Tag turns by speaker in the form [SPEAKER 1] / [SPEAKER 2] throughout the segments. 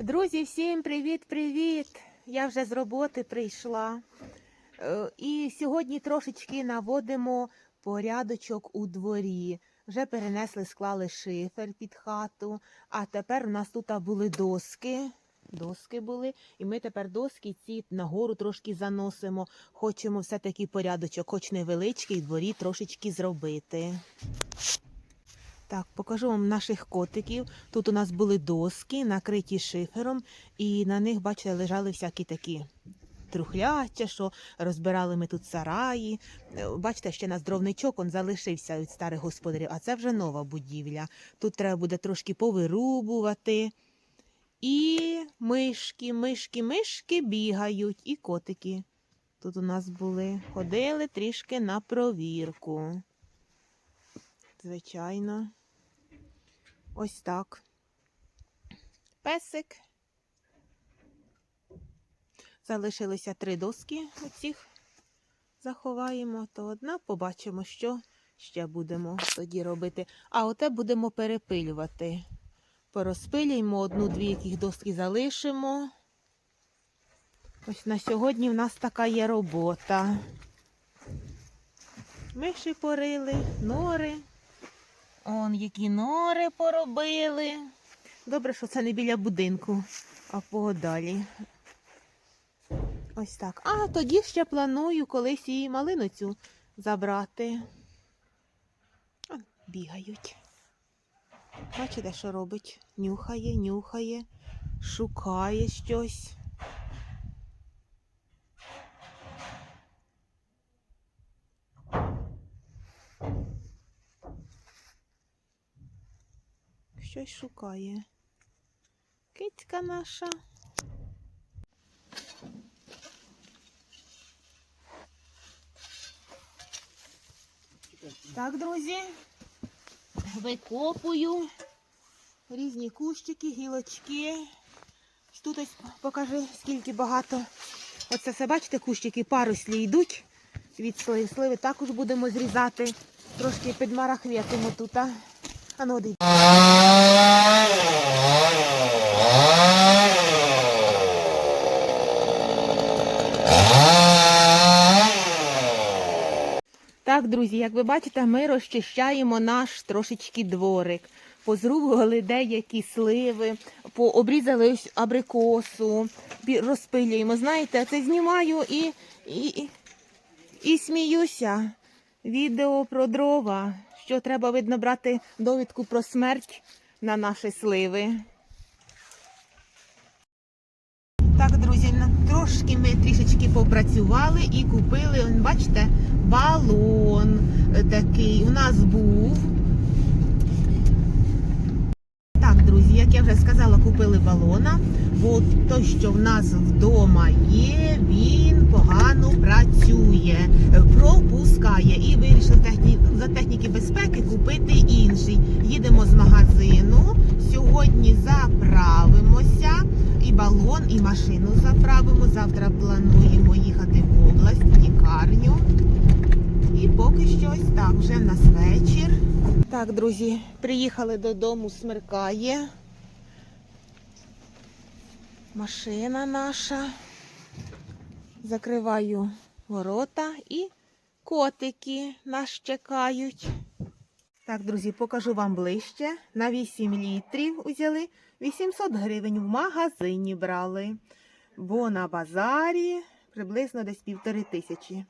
[SPEAKER 1] Друзі, всім привіт-привіт! Я вже з роботи прийшла. Е, І сьогодні трошечки наводимо порядочок у дворі. Вже перенесли, склали шифер під хату, а тепер у нас тут були доски. Доски були, і ми тепер доски ці нагору трошки заносимо. Хочемо все-таки порядочок, хоч невеличкий, дворі трошечки зробити. Так, покажу вам наших котиків. Тут у нас були доски, накриті шифером, і на них, бачите, лежали всякі такі трухляття, що розбирали ми тут сараї. Е, Бачите, ще нас дровничок он залишився від старих господарів, а це вже нова будівля. Тут треба буде трошки повирубувати. І мишки, мишки, мишки бігають, і котики. Тут у нас були, ходили трішки на провірку. Звичайно. Ось так. Песик. Залишилися три доски оцих. Заховаємо, то одна, побачимо, що ще будемо тоді робити. А оте будемо перепилювати. Порозпилюємо одну-дві, яких доски залишимо. Ось на сьогодні в нас така є робота. Миші порили, нори. Он які нори поробили. Добре, що це не біля будинку, а подалі. Ось так. А тоді ще планую колись і малину цю забрати. Бігають. Бачите, що робить? Нюхає, нюхає, шукає щось. Щось шукає. Кицька наша. Так, друзі, викопую різні кущики, гілочки. Тут ось покажи, скільки багато. Оце все, бачите, кущики паруслі йдуть від сливи. Сливи також будемо зрізати. Трошки підмарахвєтимо тут. А, ну, один. Так, друзі, як ви бачите, ми розчищаємо наш трошечки дворик. Позрубували деякі сливи, пообрізали ось абрикосу, розпилюємо. Знаєте, це знімаю і, і, і, сміюся. Відео про дрова, що треба видно брати довідку про смерть на наші сливи. Так, друзі, трошки ми трішечки попрацювали і купили, бачите, балон такий у нас був. Так, друзі, як я вже сказала, купили балона, бо той, що в нас вдома є, він погано працює, пропускає. І вирішили техні... за техніки безпеки купити інший. Їдемо з магазину. Сьогодні заправимося. І і машину заправимо. Завтра плануємо їхати в область, в лікарню. І поки що ось так, вже в нас вечір. Так, друзі, приїхали додому, смеркає. Машина наша. Закриваю ворота і котики нас чекають. Так, друзі, покажу вам ближче. На 8 літрів узяли. 800 гривень в магазині брали. Бо на базарі приблизно десь півтори тисячі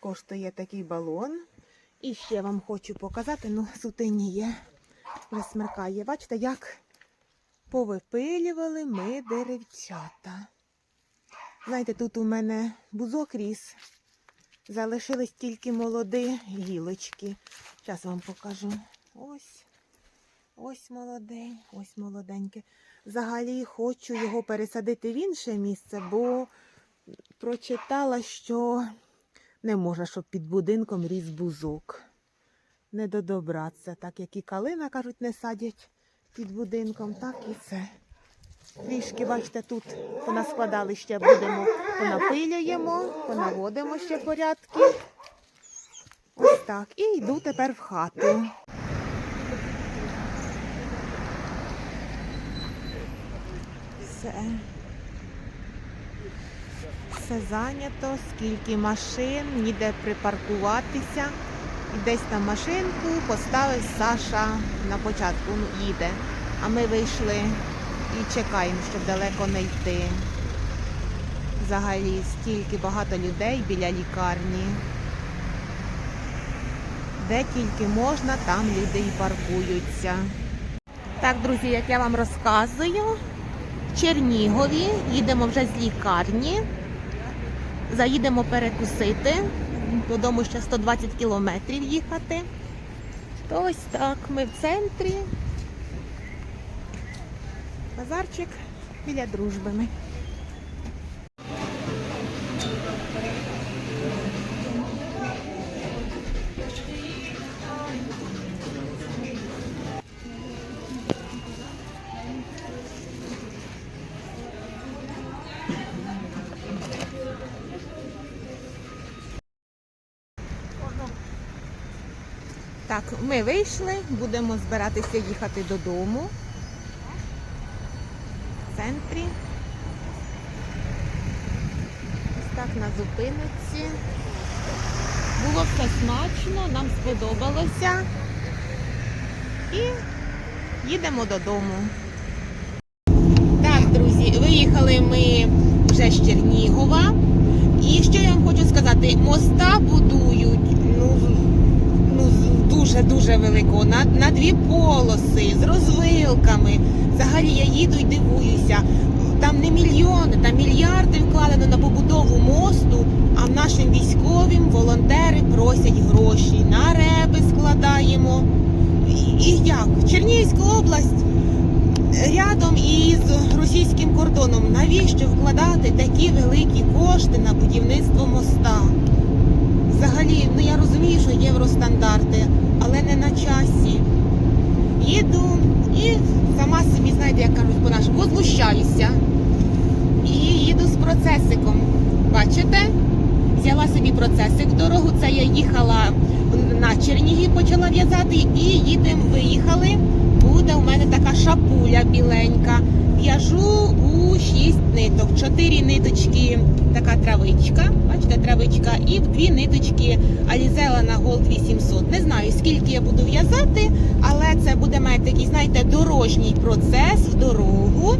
[SPEAKER 1] коштує такий балон. І ще вам хочу показати, ну, сутеніє, вже смеркає. Бачите, як повипилювали ми деревчата. Знаєте, тут у мене бузок ріс. Залишились тільки молоді гілочки. Зараз вам покажу. Ось. Ось молодень, ось молоденьке. Взагалі хочу його пересадити в інше місце, бо прочитала, що не можна, щоб під будинком ріс бузок. Не до добра це, так як і калина, кажуть, не садять під будинком, так і це. Трішки, бачите, тут понаскладали ще будемо, понапилюємо, понаводимо ще порядки. Ось так. І йду тепер в хату. Все. Все зайнято, скільки машин, ніде припаркуватися. І десь там машинку поставив Саша на початку, їде. А ми вийшли і чекаємо, щоб далеко не йти. Взагалі стільки багато людей біля лікарні. Де тільки можна, там люди і паркуються. Так, друзі, як я вам розказую, в Чернігові їдемо вже з лікарні. Заїдемо перекусити. Додому ще 120 кілометрів їхати. То ось так, ми в центрі. Базарчик біля дружби. ми. Так, ми вийшли, будемо збиратися їхати додому. Центрі. Ось так на зупинці. Було все смачно, нам сподобалося. І їдемо додому. Так, друзі, виїхали ми вже з Чернігова. І що я вам хочу сказати, моста будують. Ну, ну, дуже дуже велико, на, на дві полоси з розвилками. Взагалі я їду і дивуюся. Там не мільйони, там мільярди вкладено на побудову мосту, а нашим військовим волонтери просять гроші. На реби складаємо. І, і як? Чернігівська область рядом із російським кордоном. Навіщо вкладати такі великі кошти на будівництво моста? Взагалі, ну я розумію, що євростандарти, але не на часі. Їду і сама собі, знаєте, як кажуть по-нашому, возмущаюся. І їду з процесиком. Бачите? Взяла собі процесик в дорогу. Це я їхала на Чернігів, почала в'язати, і їдемо, виїхали. Буде у мене така шапуля біленька. В'яжу у 6 ниток. 4 ниточки травичка, і в дві ниточки Алізела на Gold 800. Не знаю, скільки я буду в'язати, але це буде мати такий, знаєте, дорожній процес в дорогу.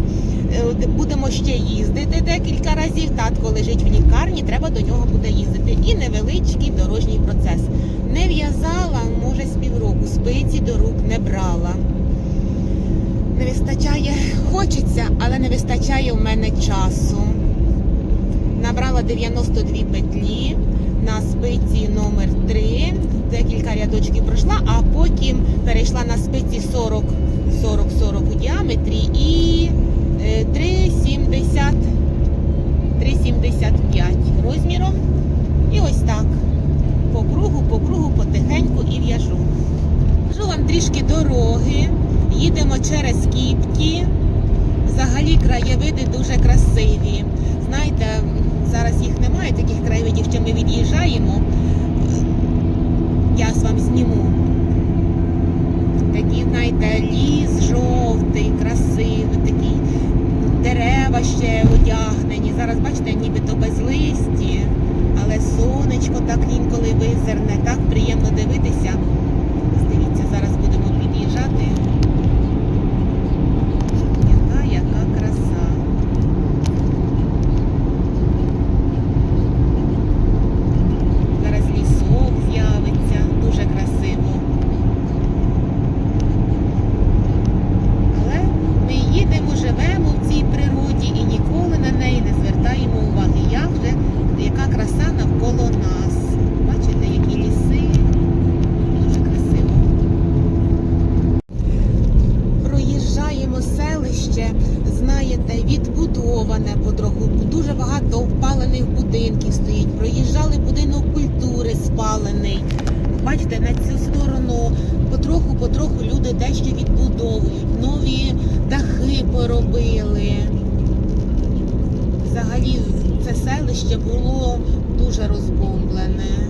[SPEAKER 1] Е, Будемо ще їздити декілька разів. Татко лежить в лікарні, треба до нього буде їздити. І невеличкий дорожній процес. Не в'язала, може, з півроку. Спиці до рук не брала. Не вистачає, хочеться, але не вистачає у мене часу. Набрала 92 петлі на спиці номер 3 декілька рядочків пройшла, а потім перейшла на спиці 40 40-40 у діаметрі і е, 3,70 3,75 розміром. І ось так. По кругу, по кругу, потихеньку і в'яжу. Кажу вам трішки дороги. Їдемо через Кіпті. Взагалі краєвиди дуже красиві. Знаєте, зараз їх немає, таких краєвидів, що ми від'їжджаємо. Я вам зніму. Такі, знаєте, ліс жовтий, красивий, такий дерева ще одягнені. Зараз, бачите, нібито без листі, але сонечко так інколи визирне, так приємно дивитися. Дивіться, зараз будемо під'їжджати. Яка, яка краса. Зараз лісок з'явиться, дуже красиво. Але ми їдемо, живемо в цій природі і ніколи на неї не звертаємо уваги. Як же, яка краса навколо нас. Бачите, які ліси. Дуже красиво. Проїжджаємо селище, знаєте, відбудоване потроху. Дуже багато впалених будинків стоїть. Проїжджали будинок культури спалений. Бачите, на цю сторону потроху-потроху люди дещо відбудовують. Нові дахи поробили. Взагалі це селище було дуже розбомблене.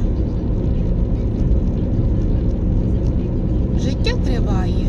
[SPEAKER 1] Життя триває.